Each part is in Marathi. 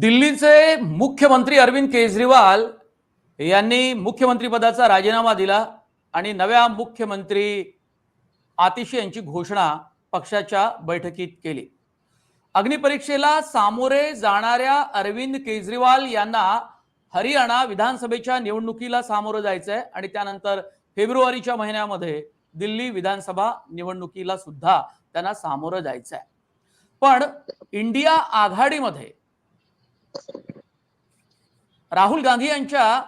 दिल्लीचे मुख्यमंत्री अरविंद केजरीवाल यांनी मुख्यमंत्रीपदाचा राजीनामा दिला आणि नव्या मुख्यमंत्री आतिशी यांची घोषणा पक्षाच्या बैठकीत केली. अग्निपरीक्षेला सामोरे जाणाऱ्या अरविंद केजरीवाल यांना हरियाणा विधानसभेच्या निवडणुकीला सामोरं जायचं आहे आणि त्यानंतर फेब्रुवारीच्या महिन्यामध्ये दिल्ली विधानसभा निवडणुकीला सुद्धा त्यांना सामोरं जायचं आहे पण इंडिया आघाडीमध्ये राहुल गांधी यांच्या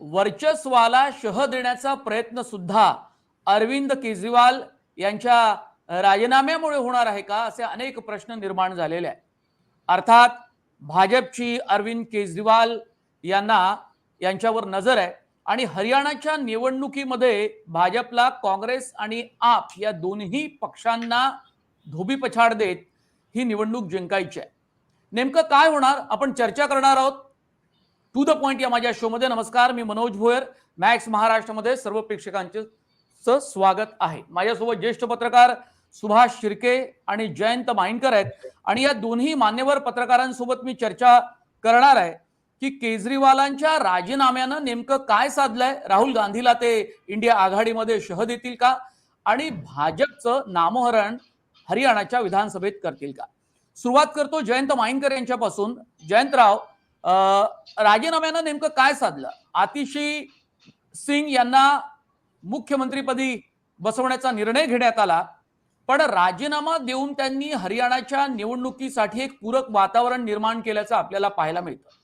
वर्चस्वाला शह देण्याचा प्रयत्न सुद्धा अरविंद केजरीवाल यांच्या राजीनाम्यामुळे होणार आहे का असे अनेक प्रश्न निर्माण झालेले आहेत. अर्थात भाजपची अरविंद केजरीवाल यांना यांच्यावर नजर आहे आणि हरियाणाच्या निवडणुकीमध्ये भाजपला काँग्रेस आणि आप या दोन्ही पक्षांना धोबीपछाड देत ही निवडणूक जिंकायची आहे. नेमकं काय होणार? आपण चर्चा करणार आहोत. टू द पॉइंट या माझ्या शोमध्ये नमस्कार मी मनोज भोयर मॅक्स महाराष्ट्रामध्ये सर्व प्रेक्षकांचे स्वागत आहे. माझ्यासोबत ज्येष्ठ पत्रकार सुभाष शिर्के आणि जयंत माइनकर आहेत. आणि या दोन्ही मान्यवर पत्रकारांसोबत मी चर्चा करणार आहे की केजरीवालांच्या राजीनाम्यानं नेमकं काय साधलंय? राहुल गांधीला ते इंडिया आघाडीमध्ये शह देतील का? आणि भाजपचं नामहरण हरियाणाच्या विधानसभेत करतील का? सुरुवात करतो जयंत माइनकर यांच्यापासून. जयंतराव राजीनाम्यानं नेमकं काय साधलं? आतिशी सिंग यांना मुख्यमंत्रीपदी बसवण्याचा निर्णय घेण्यात आला. पण राजीनामा देऊन त्यांनी हरियाणाच्या निवडणुकीसाठी एक पूरक वातावरण निर्माण केल्याचं आपल्याला पाहायला मिळतं.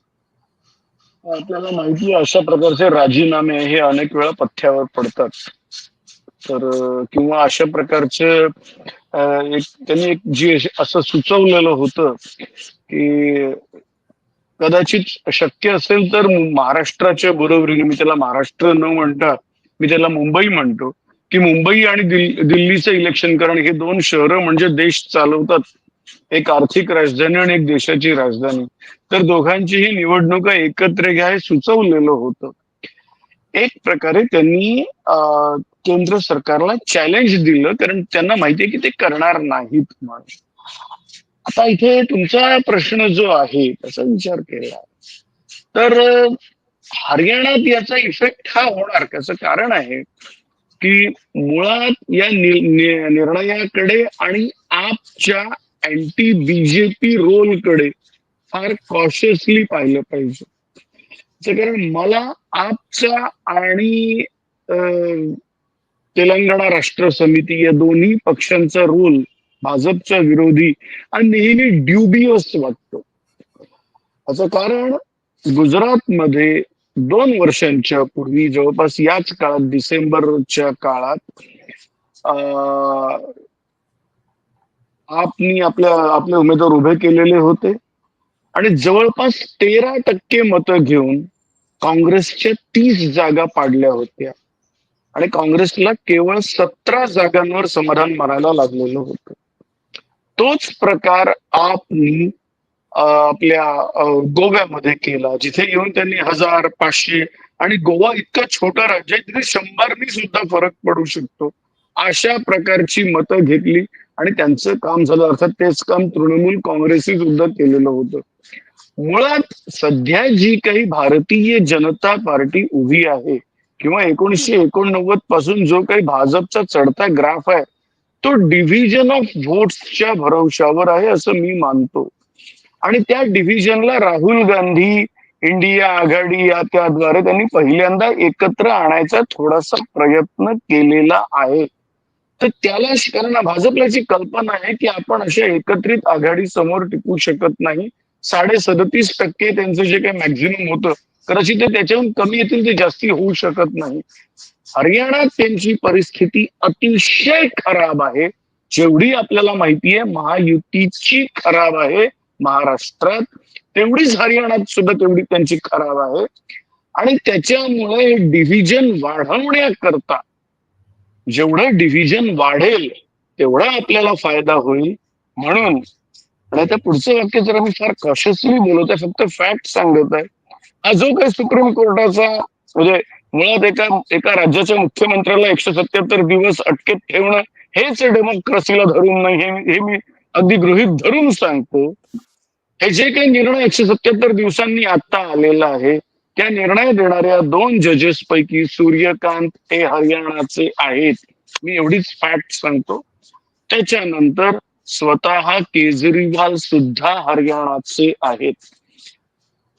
आपल्याला माहिती आहे अशा प्रकारचे राजीनामे हे अनेक वेळा पथ्यावर पडतात. तर किंवा अशा प्रकारचे त्यांनी एक जे असं सुचवलेलं होतं की कदाचित शक्य असेल तर महाराष्ट्राच्या बरोबरीने मी त्याला महाराष्ट्र न म्हणता मी त्याला मुंबई म्हणतो की मुंबई आणि दिल- दिल्लीचं इलेक्शन कारण हे दोन शहरं म्हणजे देश चालवतात. एक आर्थिक राजधानी आणि एक देशाची राजधानी. तर दोघांचीही निवडणुका एकत्र घ्या हे सुचवलेलं होतं. एक प्रकारे त्यांनी केंद्र सरकारला चॅलेंज दिलं कारण त्यांना माहितीये की ते करणार नाहीत म्हणून. आता इथे तुमचा प्रश्न जो आहे त्याचा विचार केला. तर हरियाणात याचा इफेक्ट हा होणार. त्याचं कारण आहे की मुळात या निर्णयाकडे आणि आपच्या अँटी बीजेपी रोलकडे फार कॉशियसली पाहिलं पाहिजे. कारण मला आपचा आणि तेलंगणा राष्ट्र समिती या दोन्ही पक्षांचा रोल भाजपच्या विरोधी आणि नेहमी ड्युबियस वाटतो. याचं कारण गुजरातमध्ये दोन वर्षांच्या पूर्वी जवळपास याच काळात डिसेंबरच्या काळात आपनी आपल्या आपले उमेदवार उभे केलेले होते. आणि जवळपास तेरा टक्के मतं घेऊन काँग्रेसच्या तीस जागा पाडल्या होत्या. आणि काँग्रेसला केवळ सतरा जागांवर समाधान मानायला लागलेलं होतं. तोच प्रकार आपनी आपल्या गोव्यामध्ये केला जिथे येऊन त्यांनी हजार पाचशे आणि गोवा इतका छोटा राज्य आहे तिथे शंभरनी सुद्धा फरक पडू शकतो. अशा प्रकारची मतं घेतली आणि त्यांचं काम झालं. अर्थात तेच काम तृणमूल काँग्रेसने सुद्धा केलेलं होतं. मुळात सध्या जी काही भारतीय जनता पार्टी उभी आहे किंवा एकोणीसशे एकोणनव्वदपासून जो काही भाजपचा चढता ग्राफ आहे तो डिव्हिजन ऑफ व्होट्सच्या भरवशावर आहे असं मी मानतो. आणि त्या डिव्हिजनला राहुल गांधी इंडिया आघाडी या त्याद्वारे त्यांनी पहिल्यांदा एकत्र आणायचा थोडासा प्रयत्न केलेला आहे. तर त्याला कारण भाजपला जी कल्पना आहे की आपण अशा एकत्रित आघाडी समोर टिकू शकत नाही साडे सदतीस टक्के त्यांचं जे काही मॅक्झिमम होतं कदाचित ते त्याच्याहून कमी येतील ते जास्ती होऊ शकत नाही. हरियाणात त्यांची परिस्थिती अतिशय खराब आहे. जेवढी आपल्याला माहिती आहे महायुतीची खराब आहे महाराष्ट्रात तेवढीच हरियाणात सुद्धा तेवढी त्यांची खराब आहे. आणि त्याच्यामुळे डिव्हिजन वाढवण्याकरता जेवढं डिव्हिजन वाढेल तेवढा आपल्याला फायदा होईल. म्हणून आणि आता पुढचं वाक्य जरा मी फार कॉशियसली बोलत आहे फक्त फॅक्ट सांगत आहे. हा जो काही सुप्रीम कोर्टाचा म्हणजे मुळात एका एका राज्याच्या मुख्यमंत्र्याला एकशे सत्याहत्तर दिवस अटकेत ठेवणं हेच डेमोक्रेसीला धरून नाही हे हे मी अगदी गृहित धरून सांगतो. हे जे काही निर्णय एकशे सत्याहत्तर दिवसांनी आता आलेला आहे त्या निर्णय देणाऱ्या दोन जजेस पैकी सूर्यकांत हे हरियाणाचे आहेत. मी एवढीच फॅक्ट सांगतो. त्याच्यानंतर स्वतः केजरीवाल सुद्धा हरियाणाचे आहेत.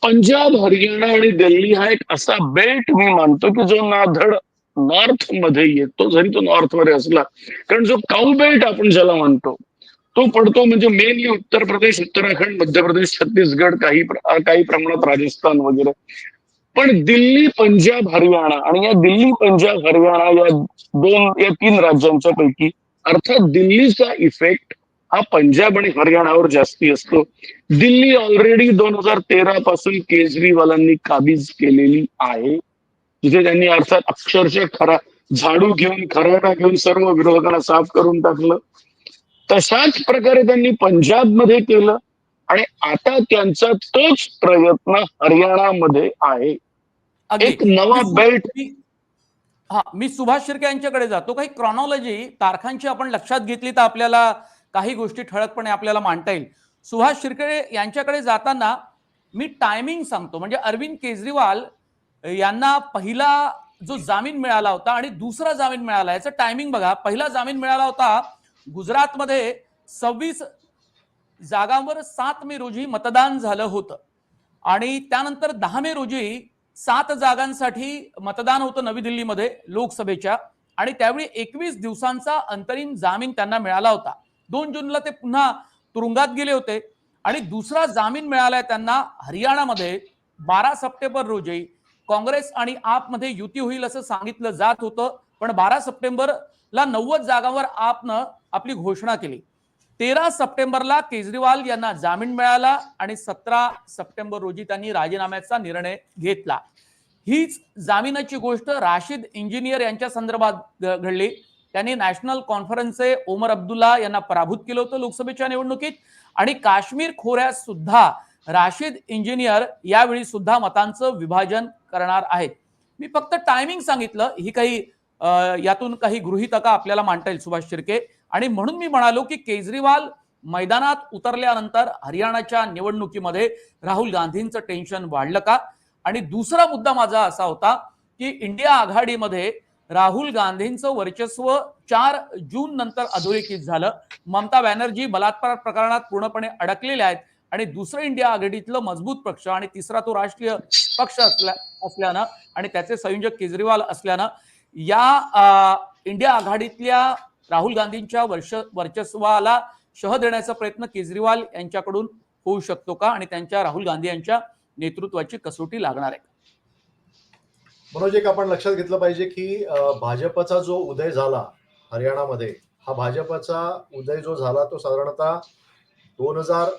पंजाब हरियाणा आणि दिल्ली हा एक असा बेल्ट मी मानतो की जो नाधड नॉर्थमध्ये येतो जरी तो नॉर्थमध्ये असला कारण जो काऊ बेल्ट आपण ज्याला म्हणतो तो पडतो म्हणजे मेनली उत्तर प्रदेश उत्तराखंड मध्य प्रदेश छत्तीसगड काही प्र- काही प्रमाणात राजस्थान वगैरे. पण दिल्ली पंजाब हरियाणा आणि या दिल्ली पंजाब हरियाणा या दोन या तीन राज्यांच्या पैकी अर्थात दिल्लीचा इफेक्ट हा पंजाब आणि हरियाणावर जास्ती असतो. दिल्ली ऑलरेडी दोन हजार तेरा पासून केजरीवालांनी काबीज केलेली आहे. तिथे त्यांनी अर्थात अक्षरशः खरा झाडू घेऊन खराडा घेऊन सर्व विरोधकांना साफ करून टाकलं. तशाच प्रकारे त्यांनी पंजाबमध्ये केलं आणि आता त्यांचा तोच प्रयत्न हरियाणामध्ये आहे. एक नवा बेल्ट हा मी सुभाष शिर्के यांच्याकडे जातो. काही क्रॉनॉलॉजी तारखांची आपण लक्षात घेतली तर आपल्याला काही गोष्टी ठळकपणे आपल्याला मांडता येईल. सुभाष शिर्के यांच्याकडे जाताना मी टायमिंग सांगतो. म्हणजे अरविंद केजरीवाल यांना पहिला जो जामीन मिळाला होता आणि दुसरा जामीन मिळाला याचं टायमिंग बघा. पहिला जामीन मिळाला होता गुजरातमध्ये सव्वीस जागांवर सात मे रोजी मतदान झालं होतं. आणि त्यानंतर दहा मे रोजी सात जागांसाठी मतदान होतं नवी दिल्लीमध्ये लोकसभेच्या. आणि त्यावेळी एकवीस दिवसांचा अंतरिम जामीन त्यांना मिळाला होता. दोन जूनला ते पुन्हा तुरुंगात गेले होते. आणि दुसरा जामीन मिळालाय त्यांना हरियाणामध्ये बारा सप्टेंबर रोजी. काँग्रेस आणि आपमध्ये युती होईल असं सांगितलं जात होतं. पण बारा सप्टेंबरला नव्वद जागांवर आपनं आपली घोषणा केली. तेरा सप्टेंबरला केजरीवाल यांना जामीन मिळाला आणि सतरा सप्टेंबर रोजी त्यांनी राजीनाम्याचा निर्णय घेतला. हीच जामिनाची गोष्ट राशिद इंजिनियर यांच्या संदर्भात घडली. त्यांनी नॅशनल कॉन्फरन्सचे ओमर अब्दुल्ला यांना पराभूत केलं होतं लोकसभेच्या निवडणुकीत. आणि काश्मीर खोऱ्यात सुद्धा राशीद इंजिनियर यावेळी सुद्धा मतांचं विभाजन करणार आहेत. मी फक्त टायमिंग सांगितलं. ही काही यातून काही गृहितका आपल्याला मांडता येईल सुभाष शिर्के? आणि म्हणून मी म्हणालो की केजरीवाल मैदानात उतरल्यानंतर हरियाणाच्या निवडणुकीमध्ये राहुल गांधींचं टेन्शन वाढलं का? आणि दुसरा मुद्दा माझा असा होता की इंडिया आघाडीमध्ये राहुल गांधींचं वर्चस्व चार जून नंतर अधोरेखित झालं. ममता बॅनर्जी बलात्कार प्रकरणात पूर्णपणे अडकलेल्या आहेत आणि दुसरं इंडिया आघाडीतलं मजबूत पक्ष आणि तिसरा तो राष्ट्रीय पक्ष असल्या असल्यानं आणि त्याचे संयोजक केजरीवाल असल्यानं या इंडिया आघाडीतल्या राहुल गांधींच्या वर्ष वर्चस्वाला शह देण्याचा प्रयत्न केजरीवाल यांच्याकडून होऊ शकतो का? आणि त्यांच्या राहुल गांधी यांच्या नेतृत्वाची कसोटी लागणार आहे. मनोज एक आपण लक्षात घेतलं पाहिजे की भाजपचा जो उदय झाला हरियाणामध्ये हा भाजपचा उदय जो झाला तो साधारणतः दोन हजार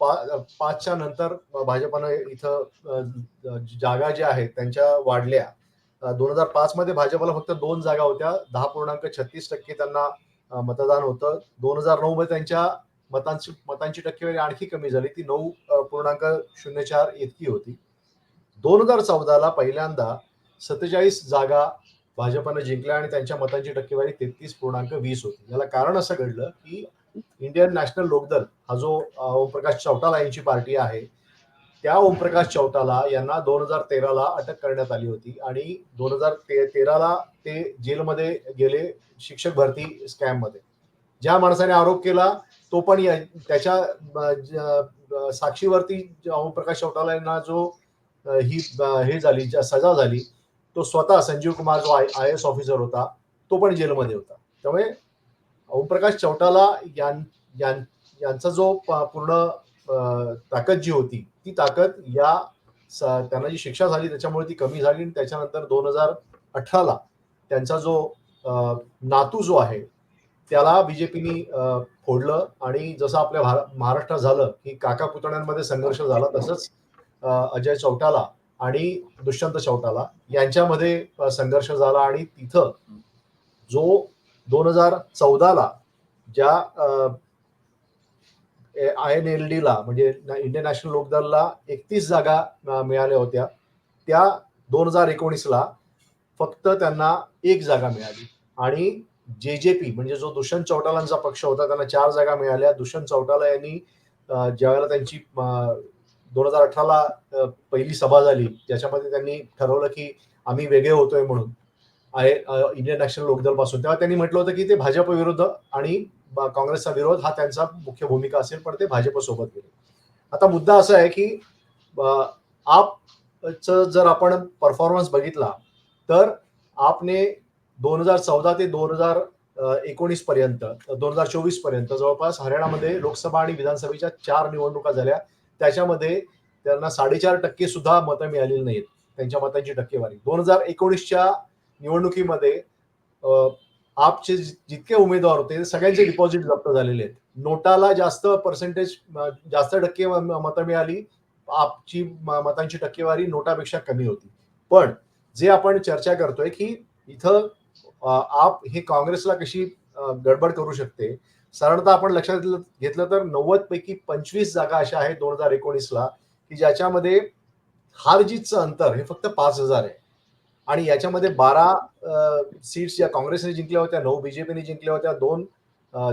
पाचच्या नंतर भाजपनं इथं जागा ज्या आहेत त्यांच्या वाढल्या. दोन हजार पाच मध्ये भाजपला फक्त दोन जागा होत्या. दहा पूर्णांक छत्तीस टक्के त्यांना मतदान होतं. दोन हजार नऊ मध्ये त्यांच्या मतांची मतांची टक्केवारी आणखी कमी झाली. ती नऊ पूर्णांक शून्य चार इतकी होती. दोन हजार चौदाला पहिल्यांदा सत्तेचाळीस जागा भाजपनं जिंकल्या आणि त्यांच्या मतांची टक्केवारी तेहतीस पूर्णांक वीस होती. याला कारण असं घडलं की इंडियन नॅशनल लोकदल हा जो ओमप्रकाश चौटाला यांची पार्टी आहे त्या ओमप्रकाश चौटाला यांना दोन हजार तेराला अटक करण्यात आली होती आणि दोन हजार ते तेराला ते जेलमध्ये गेले शिक्षक भरती स्कॅममध्ये. ज्या माणसाने आरोप केला तो पण या- त्याच्या साक्षीवरती ओमप्रकाश चौटाला यांना जो ही हे झाली ज्या सजा झाली तो स्वतः संजीव कुमार जो आय आय एस ऑफिसर होता तो पण जेलमध्ये होता. त्यामुळे ओमप्रकाश चौटाला यां- यां- यांचा जो प- पूर्ण ताकद जी होती ती ताकद या स- त्यांना जी शिक्षा झाली त्याच्यामुळे ती कमी झाली आणि त्याच्यानंतर दोन हजार अठराला त्यांचा जो नातू जो आहे त्याला बीजेपीनी फोडलं आणि जसं आपल्या भार- महाराष्ट्रात झालं की काका पुतण्यांमध्ये संघर्ष झाला तसंच अजय चौटाला आणि दुष्यंत चौटाला यांच्यामध्ये संघर्ष झाला आणि तिथं जो दोन हजार चौदाला ज्या आय एन एल डीला म्हणजे इंडियन नॅशनल लोकदलला एकतीस जागा मिळाल्या होत्या. त्या दोन हजार एकोणीसला फक्त त्यांना एक जागा मिळाली. आणि जे जे पी म्हणजे जो दुष्यंत चौटालांचा पक्ष होता त्यांना चार जागा मिळाल्या. दुष्यंत चौटाला यांनी ज्यावेळेला त्यांची दोन हजार अठराला पहिली सभा झाली. ज्याच्यामध्ये त्यांनी ठरवलं की आम्ही वेगळे होतोय म्हणून. आहे इंडियन नॅशनल लोकदलपासून. तेव्हा त्यांनी म्हटलं होतं की ते भाजप विरुद्ध आणि काँग्रेसचा विरोध हा त्यांचा मुख्य भूमिका असेल पण ते भाजपसोबत गेले. आता मुद्दा असा आहे की अ, आपचं जर आपण परफॉर्मन्स बघितला तर आपने दोन हजार चौदा ते दोन हजार एकोणीस पर्यंत दोन हजार चोवीसपर्यंत जवळपास हरियाणामध्ये लोकसभा आणि विधानसभेच्या चार निवडणुका झाल्या. त्याच्यामध्ये त्यांना साडेचार टक्के सुद्धा मतं मिळालेली नाहीत. त्यांच्या मतांची टक्केवारी. दोन हजार एकोणीसच्या निवडणुकीमध्ये आपचे जितके उमेदवार होते सगळ्यांचे डिपॉझिट जप्त झालेले आहेत. नोटाला जास्त पर्सेंटेज जास्त टक्के मतं मिळाली आपची मतांची टक्केवारी नोटापेक्षा कमी होती. पण जे आपण चर्चा करतोय की इथं आप हे काँग्रेसला कशी गडबड करू शकते साधारणतः आपण लक्षात घेतलं घेतलं तर नव्वद पैकी पंचवीस जागा अशा आहेत दोन हजार एकोणीसला की ज्याच्यामध्ये हार जीतचं अंतर हे फक्त पाच हजार आहे. आणि याच्यामध्ये बारा सीट्स ज्या काँग्रेसने जिंकल्या होत्या नऊ बीजेपीने जिंकल्या होत्या दोन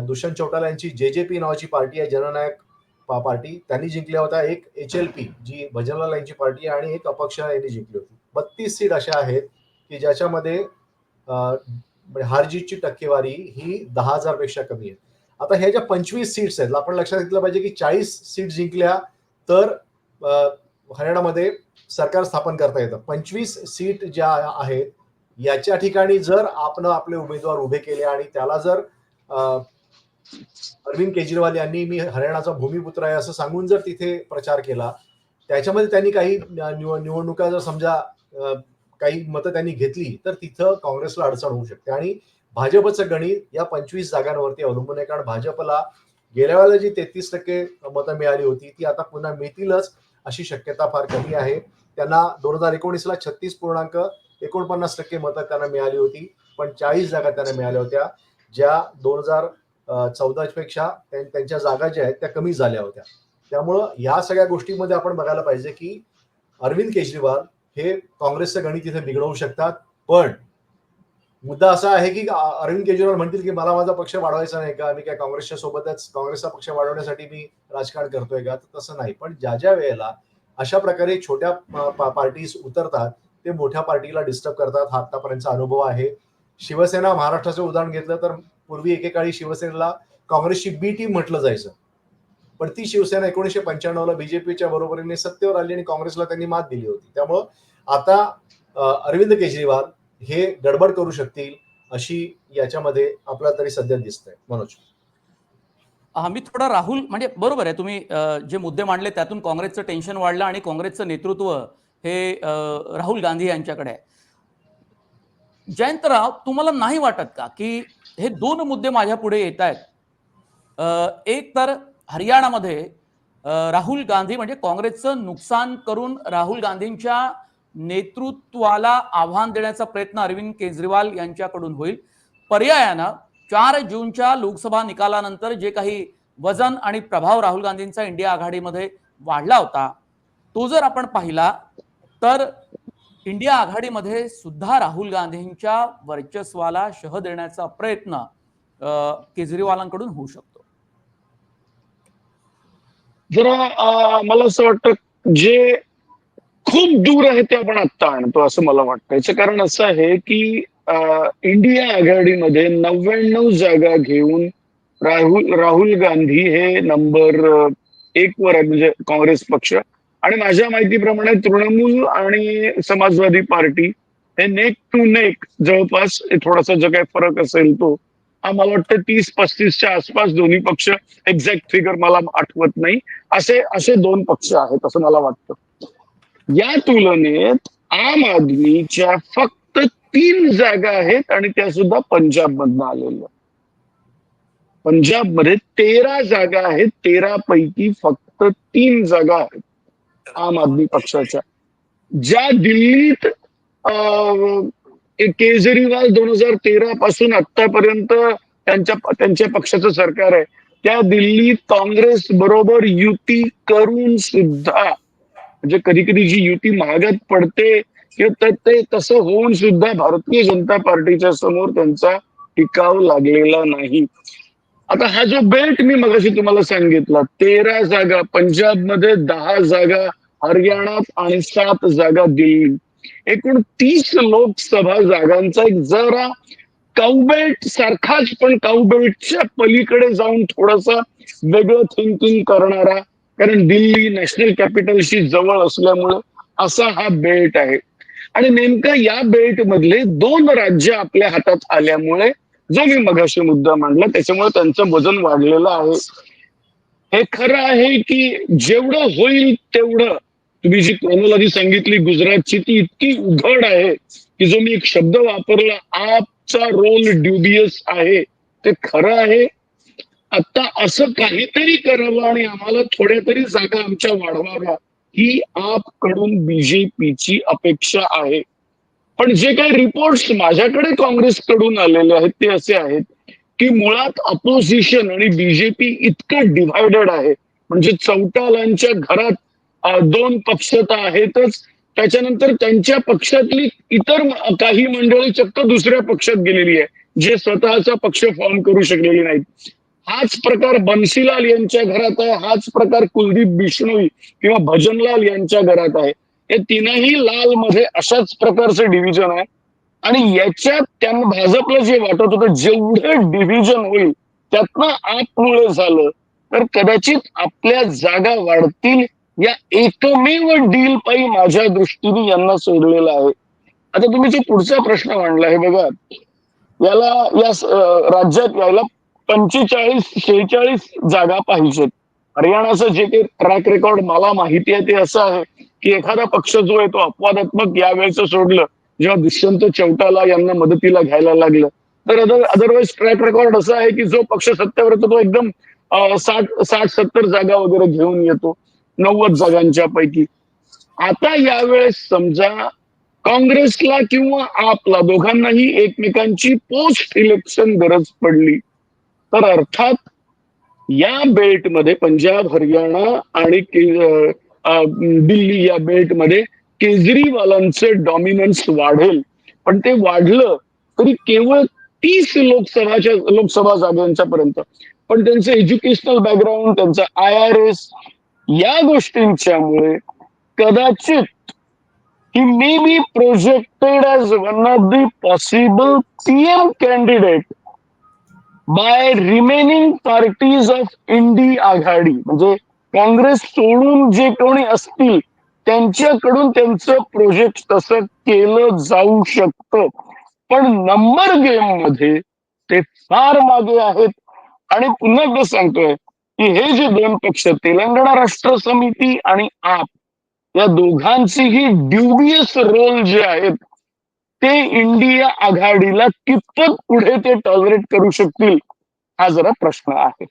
दुष्यंत चौटाला यांची जे जे पी नावाची पार्टी आहे जननायक पा- पार्टी त्यांनी जिंकल्या होत्या. एक H L P G Bhajanlal यांची पार्टी आहे आणि एक अपक्ष यांनी जिंकली होती. बत्तीस सीट अशा आहेत की ज्याच्यामध्ये म्हणजे हारजीतची टक्केवारी ही दहा हजारपेक्षा कमी आहे. आता ह्या ज्या पंचवीस सीट्स आहेत आपण लक्षात घेतलं पाहिजे की चाळीस सीट जिंकल्या तर हरियाणामध्ये सरकार स्थापन करता येतं. पंचवीस सीट ज्या आहेत याच्या ठिकाणी जर आपण आपले उमेदवार उभे केले आणि त्याला जर अरविंद केजरीवाल यांनी मी हरियाणाचा भूमिपुत्र आहे असं सांगून जर तिथे प्रचार केला त्याच्यामध्ये त्यांनी काही निवडणुका जर समजा काही मतं त्यांनी घेतली तर तिथं काँग्रेसला अडचण होऊ शकते. आणि भाजपचं गणित या पंचवीस जागांवरती अवलंबून आहे. कारण भाजपला गेल्या वेळेला जी तेहतीस टक्के मतं मिळाली होती ती आता पुन्हा मिळतीलच अशी शक्यता फार कमी आहे. त्यांना दोन हजार एकोणीसला छत्तीस पूर्णांक एकोणपन्नास टक्के मतं त्यांना मिळाली होती पण चाळीस जागा त्यांना मिळाल्या होत्या ज्या दोन हजार चौदापेक्षा त्यां- त्यांच्या जागा ज्या आहेत त्या कमी झाल्या होत्या. त्यामुळं या सगळ्या गोष्टीमध्ये आपण बघायला पाहिजे की अरविंद केजरीवाल हे काँग्रेसचं गणित इथे बिघडवू शकतात पण मुद्दा असा आहे की अरविंद केजरीवाल म्हणतील की मला माझा पक्ष वाढवायचा नाही का? मी काय काँग्रेसच्या सोबतच काँग्रेसचा पक्ष वाढवण्यासाठी मी राजकारण करतोय का? तर तसं नाही. पण ज्या ज्या वेळेला अशा प्रकारे छोट्या पार्टीज उतरतात ते मोठ्या पार्टीला डिस्टर्ब करतात. हा आतापर्यंतचा अनुभव आहे. शिवसेना महाराष्ट्राचं उदाहरण घेतलं तर पूर्वी एकेकाळी शिवसेनेला काँग्रेसची बी टीम म्हटलं जायचं. पण ती शिवसेना एकोणीसशे पंच्याण्णवला बीजेपीच्या बरोबरीने सत्तेवर आली आणि काँग्रेसला त्यांनी मात दिली होती. त्यामुळं आता अरविंद केजरीवाल हे गडबड करू शकतील अशी याच्यामध्ये आपला तरी सध्या दिसतंय. मनोज. हा मी थोडा राहुल म्हणजे बरोबर आहे तुम्ही जे मुद्दे मांडले त्यातून काँग्रेसचं टेन्शन वाढलं आणि काँग्रेसचं नेतृत्व हे राहुल गांधी यांच्याकडे आहे. जयंतराव तुम्हाला नाही वाटत का की हे दोन मुद्दे माझ्या पुढे येत आहेत? एक तर हरियाणामध्ये राहुल गांधी म्हणजे काँग्रेसचं नुकसान करून राहुल गांधींच्या नेतृत्वाला आव्हान देण्याचा प्रयत्न अरविंद केजरीवाल यांच्याकडून होईल. पर्यायानं चार जूनच्या लोकसभा निकालानंतर जे काही वजन आणि प्रभाव राहुल गांधींचा इंडिया आघाडीमध्ये वाढला होता तो जर आपण पाहिला तर इंडिया आघाडीमध्ये सुद्धा राहुल गांधींच्या वर्चस्वाला शह देण्याचा प्रयत्न केजरीवालांकडून होऊ शकतो. जरा मला असं वाटतं जे खूप दूर आहे ते आपण आत्ता आणतो असं मला वाटतं. याचं कारण असं आहे की इंडिया आघाडीमध्ये नव्याण्णव जागा घेऊन राहुल राहुल गांधी हे नंबर एक वर आहे म्हणजे काँग्रेस पक्ष. आणि माझ्या माहितीप्रमाणे तृणमूल आणि समाजवादी पार्टी हे नेक टू नेक जवळपास थोडासा जो काही फरक असेल तो हा मला वाटतं तीस पस्तीसच्या आसपास दोन्ही पक्ष एक्झॅक्ट फिगर मला आठवत नाही. असे असे दोन पक्ष आहेत असं मला वाटतं. या तुलनेत आम आदमीच्या फक्त तीन जागा आहेत आणि त्या सुद्धा पंजाब मधनं आलेल्या. पंजाबमध्ये तेरा जागा आहेत तेरा पैकी फक्त तीन जागा आहेत आम आदमी पक्षाच्या. ज्या दिल्लीत अं, केजरीवाल दोन हजार तेरा पासून आतापर्यंत त्यांच्या त्यांच्या पक्षाचं सरकार आहे त्या दिल्लीत काँग्रेस बरोबर युती करून सुद्धा म्हणजे कधी कधी जी युती महागात पडते किंवा ते तसं होऊन सुद्धा भारतीय जनता पार्टीच्या समोर त्यांचा टिकाव लागलेला नाही. आता हा जो बेल्ट मी मगाशी तुम्हाला सांगितला तेरा जागा पंजाबमध्ये दहा जागा हरियाणात आणि सात जागा दिल्ली. एकूण तीस लोकसभा जागांचा एक जरा काउबेल्ट सारखाच पण काउबेल्टच्या पलीकडे जाऊन थोडासा वेगळं थिंकिंग करणारा कारण दिल्ली नॅशनल कॅपिटलशी जवळ असल्यामुळे असा हा बेल्ट आहे. आणि नेमका या बेल्ट मधले दोन राज्य आपल्या हातात आल्यामुळे जो मी मगाशी मुद्दा मांडला त्याच्यामुळे त्यांचं वजन वाढलेलं आहे. हे खरं आहे की जेवढं होईल तेवढं तुम्ही जी क्रोनॉलॉजी सांगितली गुजरातची ती इतकी उघड आहे की जो मी एक शब्द वापरला आपचा रोल ड्युबियस आहे. ते खरं आहे. आता असं काहीतरी करावं आणि आम्हाला थोड्या तरी जागा आमच्या वाढवाव्या ही आपकडून बीजेपीची अपेक्षा आहे. पण जे काही रिपोर्ट्स माझ्याकडे काँग्रेसकडून आलेले आहेत ते असे आहेत की मुळात अपोजिशन आणि बीजेपी इतकं डिव्हायडेड आहे. म्हणजे चौटालांच्या घरात दोन पक्ष तर आहेतच. त्याच्यानंतर त्यांच्या पक्षातली इतर काही मंडळी चक्क दुसऱ्या पक्षात गेलेली आहे जे स्वतःचा पक्ष फॉर्म करू शकलेली नाहीत. हाच प्रकार बन्सीलाल यांच्या घरात आहे हाच प्रकार कुलदीप बिष्णोई किंवा भजनलाल यांच्या घरात आहे. हे तीनही लाल मध्ये अशाच प्रकारचं डिव्हिजन आहे. आणि याच्यात त्यांना भाजपला जे वाटत होतं जेवढं डिव्हिजन होईल त्यातनं आपमुळे झालं. तर कदाचित आपल्या जागा वाढतील या एकमेव डील पायी माझ्या दृष्टीने यांना सोडलेलं आहे. आता तुम्ही जो पुढचा प्रश्न मांडला आहे बघा. याला या राज्यात यायला पंचेचाळीस शेहेचाळीस जागा पाहिजेत. हरियाणाचं जे काही ट्रॅक रेकॉर्ड मला माहिती आहे ते असं आहे की एखादा पक्ष जो आहे तो अपवादात्मक यावेळेचं सोडलं जेव्हा दुष्यंत चौटाला यांना मदतीला घ्यायला लागलं. तर अदर अदरवाईज ट्रॅक रेकॉर्ड असं आहे की जो पक्ष सत्तेवर येतो तो एकदम साठ साठ सत्तर जागा वगैरे घेऊन येतो नव्वद जागांच्या पैकी आता यावेळेस समजा काँग्रेसला किंवा आपला दोघांनाही एकमेकांची पोस्ट इलेक्शन गरज पडली तर अर्थात या बेल्टमध्ये पंजाब हरियाणा आणि दिल्ली या बेल्टमध्ये केजरीवालांचं डॉमिनन्स वाढेल. पण ते वाढलं तरी केवळ तीस लोकसभाच्या लोकसभा जागांच्या पर्यंत पण त्यांचं एज्युकेशनल बॅकग्राऊंड त्यांचा आय आर एस या गोष्टींच्यामुळे कदाचित ही may be projected as one of the possible PM candidate by remaining parties of INDI आघाडी म्हणजे काँग्रेस सोडून जे कोणी असतील त्यांच्याकडून त्यांचं प्रोजेक्ट तसं केलं जाऊ शकतं. पण नंबर गेममध्ये ते फार मागे आहेत. आणि पुन्हा एकदा सांगतोय की हे जे दोन पक्ष तेलंगणा राष्ट्र समिती आणि आप या दोघांचीही ड्युबियस रोल जे आहेत ते इंडिया आघाडीला कितपत पुढे ते टॉलरेट करू शकतील हा जरा प्रश्न आहे.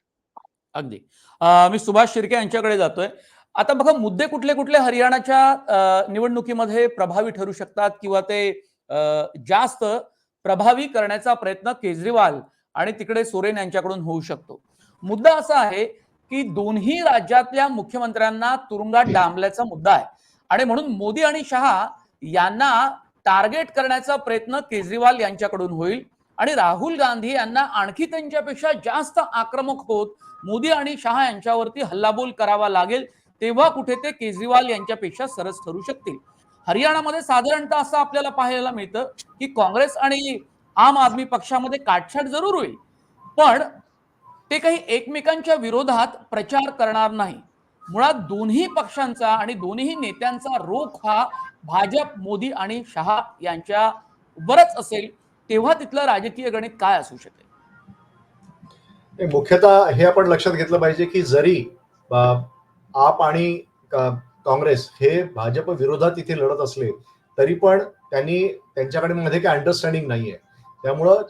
अगदी. मी सुभाष शिर्के यांच्याकडे जातोय. आता बघा मुद्दे कुठले कुठले हरियाणाच्या निवडणुकीमध्ये प्रभावी ठरू शकतात किंवा ते जास्त प्रभावी करण्याचा प्रयत्न केजरीवाल आणि तिकडे सोरेन यांच्याकडून होऊ शकतो. मुद्दा असा आहे की दोन्ही राज्यातल्या मुख्यमंत्र्यांना तुरुंगात डांबल्याचा मुद्दा आहे. आणि म्हणून मोदी आणि शहा यांना टार्गेट करण्याचा प्रयत्न केजरीवाल यांच्याकडून होईल. आणि राहुल गांधी यांना आणखी त्यांच्यापेक्षा जास्त आक्रमक होत मोदी आणि शहा यांच्यावरती हल्लाबोल करावा लागेल तेव्हा कुठे ते केजरीवाल यांच्यापेक्षा सरस ठरू शकतील. हरियाणामध्ये साधारणतः असं आपल्याला पाहायला मिळतं की काँग्रेस आणि आम आदमी पक्षामध्ये काटछाट जरूर होईल. पण ते काही एकमेकांच्या विरोधात प्रचार करणार नाही. मुळात दोन्ही पक्षांचा आणि दोन्ही नेत्यांचा रोख हा भाजप मोदी आणि शहा यांच्या वरच असेल तेव्हा तिथलं राजकीय गणित काय असू शकेल? मुख्यतः हे आपण लक्षात घेतलं पाहिजे की जरी आप आणि काँग्रेस हे भाजप विरोधात इथे लढत असले तरी पण त्यांनी त्यांच्याकडे मध्ये काही अंडरस्टँडिंग नाहीये. त्यामुळं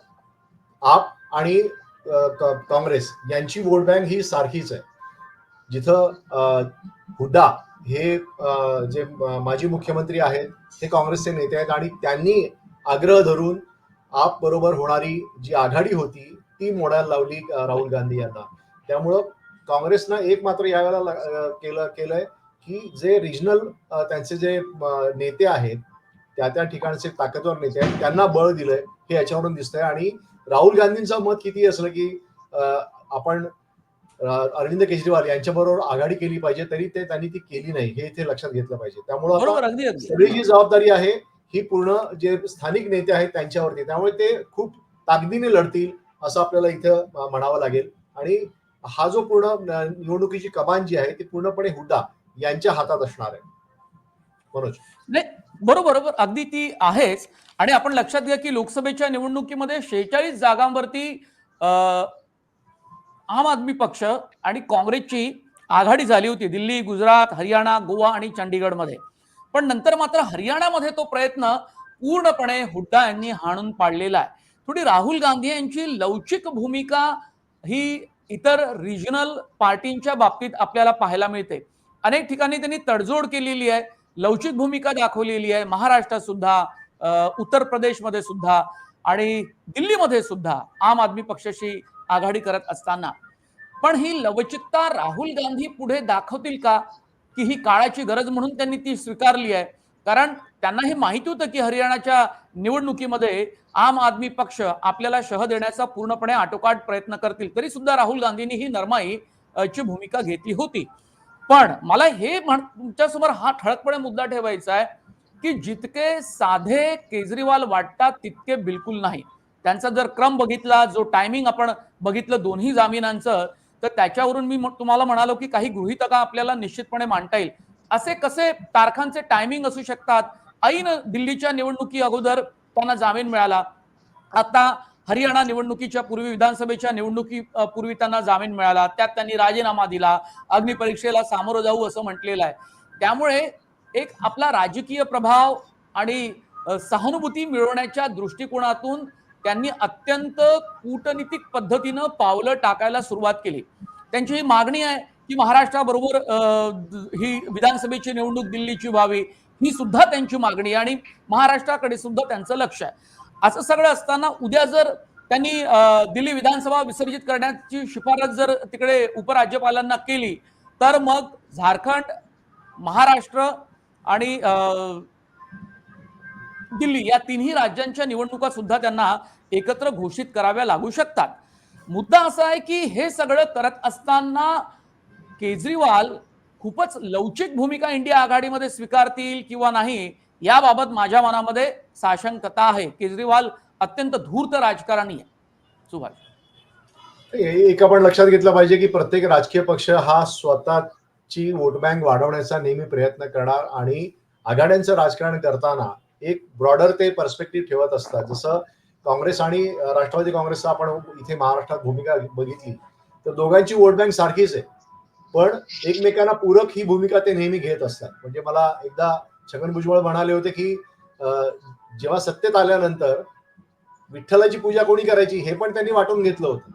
आप आणि काँग्रेस यांची वोट बँक ही सारखीच आहे. जिथं हुड्डा हे जे माजी मुख्यमंत्री आहेत हे काँग्रेसचे नेते आहेत आणि त्यांनी आग्रह धरून आप बरोबर होणारी जी आघाडी होती ती मोडायला लावली राहुल गांधी यांना. त्यामुळं काँग्रेसनं एक मात्र यावेळेला केलं केलंय की जे रिजनल त्यांचे जे नेते आहेत त्या त्या ठिकाणचे ताकदवर नेते आहेत त्यांना बळ दिलंय हे याच्यावरून दिसतंय. आणि राहुल गांधींचं मत किती असलं की आपण अरविंद केजरीवाल यांच्याबरोबर आघाडी केली पाहिजे तरी ते त्यांनी ती केली नाही हे इथे लक्षात घेतलं पाहिजे. त्यामुळे सगळी जी जबाबदारी आहे ही पूर्ण जे स्थानिक नेते आहेत त्यांच्यावरती. त्यामुळे ते खूप ताकदीने लढतील असं आपल्याला इथं म्हणावं लागेल. आणि हा जो पूर्ण निवडणुकीची कमान जी आहे ती पूर्णपणे हुड्डा यांच्या हातात असणार आहे. मनोज? नाही बरोबर बरोबर. अगदी ती आहेच. आणि आपण लक्षात घ्या की लोकसभेच्या निवडणुकीमध्ये शेहेचाळीस जागांवरती अ, आम आदमी पक्ष आणि काँग्रेसची आघाडी झाली होती दिल्ली गुजरात हरियाणा गोवा आणि चंडीगडमध्ये पण नंतर मात्र हरियाणामध्ये तो प्रयत्न पूर्णपणे हुड्डा यांनी हाणून पाडलेला आहे. थोडी राहुल गांधी यांची लवचिक भूमिका ही इतर रिजनल पार्टींच्या बाबतीत आपल्याला पाहायला मिळते. अनेक ठिकाणी त्यांनी तडजोड केलेली आहे लवचिक भूमिका दाखवलेली आहे महाराष्ट्रात सुद्धा उत्तर प्रदेशमध्ये सुद्धा आणि दिल्लीमध्ये सुद्धा आम आदमी पक्षाशी आघाडी करत असताना. पण ही लवचिकता राहुल गांधी पुढे दाखवतील का? की ही काळाची गरज म्हणून त्यांनी ती स्वीकारली आहे. कारण त्यांना हे माहिती होतं की हरियाणाच्या निवडणुकीमध्ये आम आदमी पक्ष आपल्याला शह देण्याचा पूर्णपणे आटोकाट प्रयत्न करतील. तरी सुद्धा राहुल गांधींनी ही नरमाई ची भूमिका घेतली होती. पण मला हे म्हण तुमच्यासमोर हा ठळकपणे मुद्दा ठेवायचा आहे की जितके साधे केजरीवाल वाटतात तितके बिलकुल नाही. त्यांचा जर क्रम बघितला जो टायमिंग आपण बघितलं दोन्ही जामिनांचं तर त्याच्यावरून मी तुम्हाला म्हणालो की काही गृहितका आपल्याला निश्चितपणे मांडता येईल. असे कसे तारखांचे टायमिंग असू शकतात? ऐन दिल्लीच्या निवडणुकी अगोदर त्यांना जामीन मिळाला. आता हरियाणा निवडणुकीच्या पूर्वी विधानसभेच्या निवडणुकी पूर्वी त्यांना जामीन मिळाला. त्यात त्यांनी राजीनामा दिला. अग्निपरीक्षेला सामोरं जाऊ असं म्हटलेलं आहे. त्यामुळे एक आपला राजकीय प्रभाव आणि सहानुभूती मिळवण्याच्या दृष्टिकोनातून त्यांनी अत्यंत कूटनीतिक पद्धतीनं पावलं टाकायला सुरुवात केली. त्यांची ही मागणी आहे की महाराष्ट्राबरोबर ही विधानसभेची निवडणूक दिल्लीची व्हावी ही सुद्धा त्यांची मागणी आहे आणि महाराष्ट्राकडे सुद्धा त्यांचं लक्ष आहे. असं सगळं असताना उद्या जर त्यांनी दिल्ली विधानसभा विसर्जित करण्याची शिफारस जर तिकडे उपराज्यपालांना केली तर मग झारखंड महाराष्ट्र आणि दिल्ली या तिन्ही राज्यांच्या निवडणुका सुद्धा त्यांना एकत्र घोषित कराव्या लागू शकतात. मुद्दा असा आहे की हे सगळं करत असताना केजरीवाल खूपच लवचिक भूमिका इंडिया आघाडीमध्ये स्वीकारतील किंवा नाही याबाबत माझ्या मनामध्ये साशंकता आहे. केजरीवाल अत्यंत धूर्त राजकारणी आहे. सुभाष. हे एक आपण लक्षात घेतलं पाहिजे की प्रत्येक राजकीय पक्ष हा स्वतःची वोट बँक वाढवण्याचा नेहमी प्रयत्न करणार आणि आघाड्यांचं राजकारण करताना एक ब्रॉडर ते पर्स्पेक्टिव्ह ठेवत असतात. जसं काँग्रेस आणि राष्ट्रवादी काँग्रेसचा आपण इथे महाराष्ट्रात भूमिका बघितली तर दोघांची वोट बँक सारखीच आहे. पण एकमेकांना पूरक ही भूमिका ते नेहमी घेत असतात. म्हणजे मला एकदा छगन भुजबळ म्हणाले होते की जेव्हा सत्तेत आल्यानंतर विठ्ठलाची पूजा कोणी करायची हे पण त्यांनी वाटून घेतलं होतं.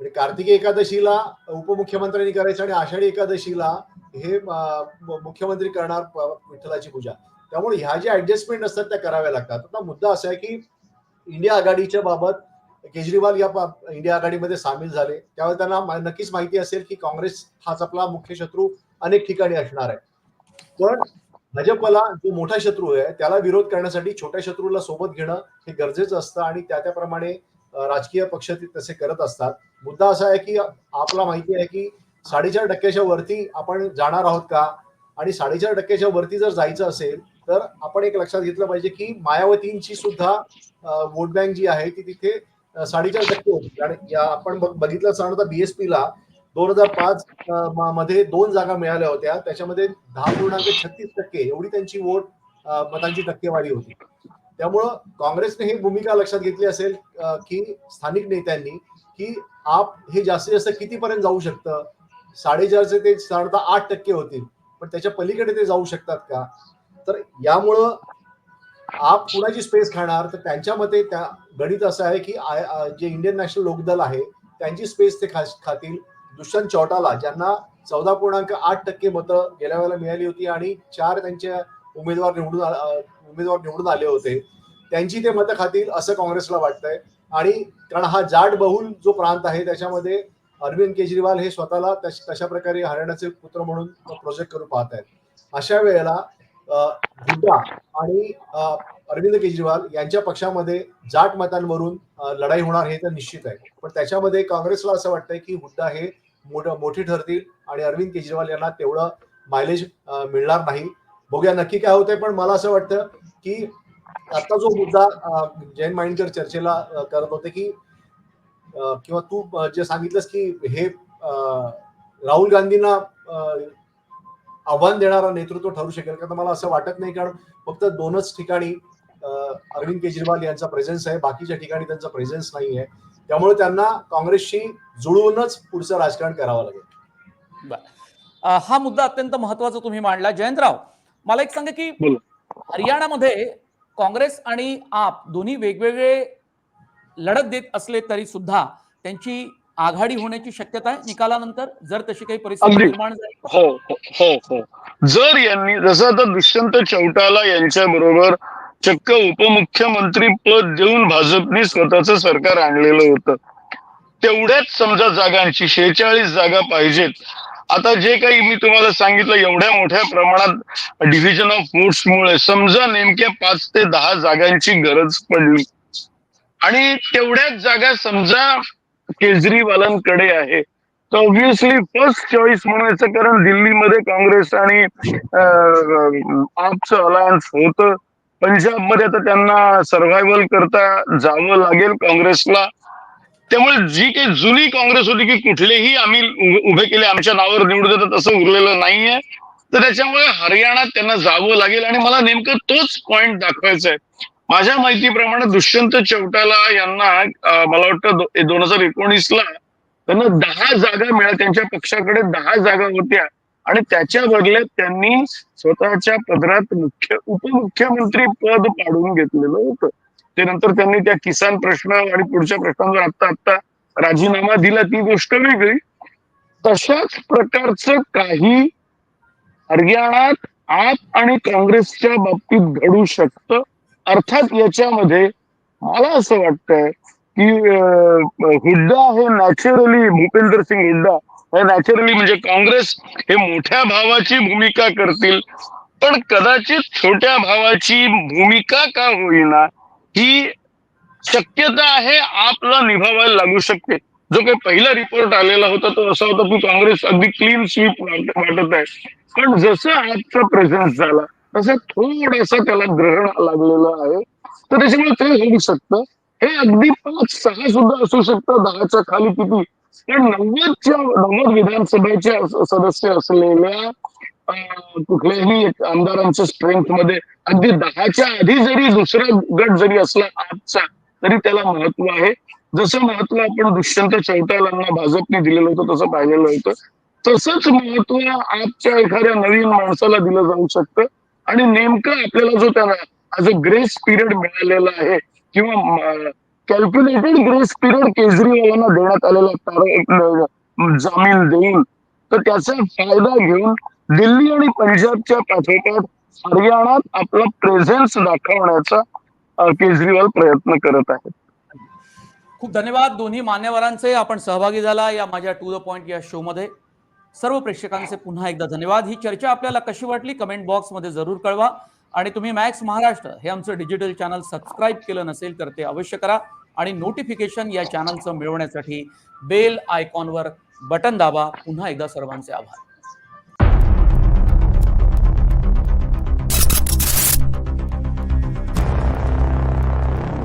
म्हणजे कार्तिकी एकादशीला उपमुख्यमंत्र्यांनी करायचं आणि आषाढी एकादशीला हे मुख्यमंत्री करणार विठ्ठलाची पूजा. त्यामुळे ह्या ज्या ऍडजस्टमेंट असतात त्या कराव्या लागतात. आता मुद्दा असा आहे की इंडिया आघाडीच्या बाबत केजरीवाल या इंडिया आघाडीमध्ये सामील झाले. त्यावेळी त्यांना नक्कीच माहिती असेल की काँग्रेस हाच आपला मुख्य शत्रू अनेक ठिकाणी असणार आहे. पण भाजपला जो मोठा शत्रू आहे त्याला विरोध करण्यासाठी छोट्या शत्रूला सोबत घेणं हे गरजेचं असतं आणि त्या त्याप्रमाणे राजकीय पक्ष ते तसे करत असतात. मुद्दा असा आहे की आपला माहिती आहे की साडेचार टक्क्याच्या वरती आपण जाणार आहोत का? आणि साडेचार टक्क्याच्या वरती जर जायचं असेल तर आपण एक लक्षात घेतलं पाहिजे की मायावतींची सुद्धा वोट बँक जी आहे ती तिथे साडेचार टक्के होती. आणि आपण बघितलं बघितलं सांगता बीएसपीला दोन हजार पाच मध्ये दोन जागा मिळाल्या होत्या. त्याच्यामध्ये दहा पूर्णांक छत्तीस टक्के एवढी त्यांची वोट मतांची टक्केवारी होती. त्यामुळं काँग्रेसने ही भूमिका लक्षात घेतली असेल की स्थानिक नेत्यांनी की आप हे जास्तीत जास्त कितीपर्यंत जाऊ शकतं? साडेचारचे ते साधारणतः आठ टक्के होतील. पण त्याच्या पलीकडे ते जाऊ शकतात का? तर यामुळं आप कुणाची स्पेस खाणार? तर त्यांच्या मते त्या गणित असं आहे की जे इंडियन नॅशनल लोकदल आहे त्यांची स्पेस ते खा- खातील. दुष्यंत चौटाला ज्यांना चौदा पूर्णांक आठ टक्के मतं गेल्या वेळेला मिळाली होती आणि चार त्यांच्या उमेदवार निवडून उमेदवार निवडून आले होते त्यांची ते मतं खातील असं काँग्रेसला वाटतंय. आणि कारण हा जाट बहुल जो प्रांत आहे त्याच्यामध्ये अरविंद केजरीवाल हे स्वतःला तशा प्रकारे हरियाणाचे पुत्र म्हणून प्रोजेक्ट करून पाहत आहेत अशा वेळेला हुड्डा आणि अरविंद केजरीवाल यांच्या पक्षामध्ये जाट मतांवरून लढाई होणार हे तर निश्चित आहे. पण त्याच्यामध्ये काँग्रेसला असं वाटतंय की हुड्डा हे मोठं मोठी ठरतील आणि अरविंद केजरीवाल यांना तेवढं मायलेज मिळणार नाही. बघूया नक्की काय होतंय पण मला असं वाटतं की आता जो मुद्दा जैन माइंडकर चर्चेला करत होते की किंवा तू जे सांगितलंस की हे राहुल गांधींना आव्हान देणारा नेतृत्व ठरू शकेल. का तर मला असं वाटत नाही कारण फक्त दोनच ठिकाणी अरविंद केजरीवाल यांचा प्रेझेन्स आहे. बाकीच्या ठिकाणी त्यांचा प्रेझेन्स नाही आहे. त्यामुळे त्यांना काँग्रेसशी जुळवूनच पुढचं राजकारण करावं लागेल. हा मुद्दा अत्यंत महत्त्वाचा तुम्ही मांडला. जयंतराव मला एक सांगा की. हरियाणामध्ये काँग्रेस आणि आप दोन्ही वेगवेगळे लढत देत असले तरी सुद्धा त्यांची आघाडी होण्याची शक्यता आहे निकालानंतर जर तशी काही परिस्थिती. निर्माण झाली हो हो हो हो. जर यांनी जसं आता दुष्यंत चौटाला यांच्या बरोबर चक्क उपमुख्यमंत्री पद देऊन भाजपने स्वतःचं सरकार आणलेलं होतं तेवढ्याच समजा जागांची शेहेचाळीस जागा पाहिजेत. आता जे काही मी तुम्हाला सांगितलं एवढ्या मोठ्या प्रमाणात डिव्हिजन ऑफ मुळे समजा नेमक्या पाच ते दहा जागांची गरज पडली. आणि तेवढ्याच जागा समजा केजरीवालांकडे आहे. तर ऑब्विसली फर्स्ट चॉईस म्हणायचं कारण दिल्लीमध्ये काँग्रेस आणि आपचं अलायन्स होतं. पंजाबमध्ये आता त्यांना सर्व्हायव्हल करता जावं लागेल काँग्रेसला. त्यामुळे जी काही जुनी काँग्रेस होती की कुठलेही आम्ही उभे केले आमच्या नावावर निवडून देतात तसं उरलेलं नाहीये. तर त्याच्यामुळे हरियाणात त्यांना जावं लागेल आणि मला नेमकं तोच पॉइंट दाखवायचा आहे माझ्या माहितीप्रमाणे दुष्यंत चौटाला यांना मला वाटतं दोन हजार एकोणीसला त्यांना दहा जागा मिळाल्या. त्यांच्या पक्षाकडे दहा जागा होत्या. आणि त्याच्या बदल्यात त्यांनी स्वतःच्या पदरात मुख्य उपमुख्यमंत्री पद पाडून घेतलेलं होतं. ते नंतर त्यांनी त्या किसान प्रश्न आणि पुढच्या प्रश्नांवर आता आत्ता राजीनामा दिला. ती गोष्ट वेगळी. तशाच प्रकारचं काही हरियाणात आप आणि काँग्रेसच्या बाबतीत घडू शकतं. अर्थात याच्यामध्ये मला असं वाटतंय की हुड्डा हे नॅचरली भूपेंद्र सिंग हुड्डा हे नॅचरली म्हणजे काँग्रेस हे मोठ्या भावाची भूमिका करतील. पण कदाचित छोट्या भावाची भूमिका का होईना ही शक्यता आहे आपला निभावायला लागू शकते. जो काही पहिला रिपोर्ट आलेला होता तो असा होता की काँग्रेस अगदी क्लीन स्वीप वाटत आहे. पण जसं आजचा प्रेझेन्स झाला तसं थोडस त्याला ग्रहण लागलेलं आहे. तर त्याच्यामुळे ते होऊ शकतं? हे अगदी पाच सहा सुद्धा असू शकतं दहाच्या खाली किती? पण नव्वदच्या नव्वद विधानसभेचे सदस्य असलेल्या कुठल्याही आमदारांच्या स्ट्रेंथमध्ये अगदी दहाच्या आधी जरी दुसरा गट जरी असला आजचा तरी त्याला महत्त्व आहे. जसं महत्त्व आपण दुष्यंत चौटालांना भाजपने दिलेलं होतं तसं पाहिलेलं होतं. तसंच महत्त्व आजच्या एखाद्या नवीन माणसाला दिलं जाऊ शकतं. आणि नेमकं आपल्याला जो त्यांना जो ग्रेस पिरियड मिळालेला आहे किंवा कॅल्क्युलेटेड ग्रेस पिरियड केजरीवालांना देण्यात आलेला तार- अं, जामीन तर त्याचा फायदा घेऊन दिल्ली आणि पंजाबच्या पाठोपाठ हरियाणात आपला प्रेझेन्स दाखवण्याचा केजरीवाल प्रयत्न करत आहेत. खूप धन्यवाद. दोन्ही मान्यवरांचे आपण सहभागी झाला या माझ्या टू द पॉइंट या शो मध्ये सर्व प्रेक्षकांचे पुन्हा एकदा धन्यवाद. ही चर्चा आपल्याला कशी वाटली? कमेंट बॉक्समध्ये जरूर कळवा. आणि तुम्ही मॅक्स महाराष्ट्र हे आमचं डिजिटल चॅनल सबस्क्राईब केलं नसेल तर ते अवश्य करा. आणि नोटिफिकेशन या चॅनलचं मिळवण्यासाठी बेल आयकॉनवर बटन दाबा. पुन्हा एकदा सर्वांचे आभार.